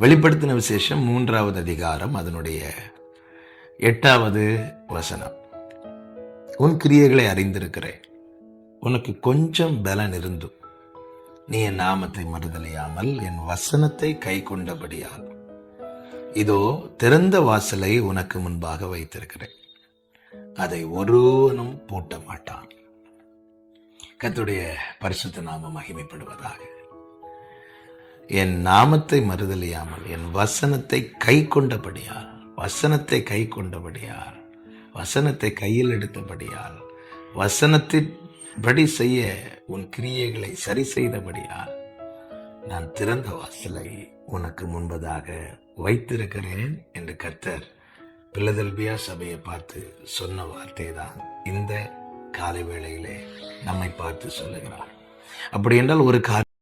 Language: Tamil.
வெளிப்படுத்தின விசேஷம் மூன்றாவது அதிகாரம் அதனுடைய எட்டாவது வசனம். உன் கிரியைகளை அறிந்திருக்கிறேன். உனக்கு கொஞ்சம் பலன் இருந்தும் நீ என் நாமத்தை மறுதலையாமல் என் வசனத்தை கை கொண்டபடியால். இதோ திறந்த வாசலை உனக்கு முன்பாக வைத்திருக்கிறேன். அதை ஒருவனும் பூட்ட மாட்டான் கத்துடைய பரிசுத்த நாம மகிமைப்படுவதாக. என் நாமத்தை மறுதலியாமல் என் வசனத்தை கை கொண்டபடியால் வசனத்தை கை கொண்டபடியால் வசனத்தை கையில் எடுத்தபடியால் வசனத்தின் படி செய்ய உன் கிரியைகளை சரி செய்தபடியால் நான் திறந்த வாசலை உனக்கு முன்பதாக வைத்திருக்கிறேன் என்று கர்த்தர் பிலதல்பியா சபையை பார்த்து சொன்ன வார்த்தை தான் இந்த காலை வேளையிலே நம்மை பார்த்து சொல்லுகிறார். அப்படி என்றால் ஒரு கார்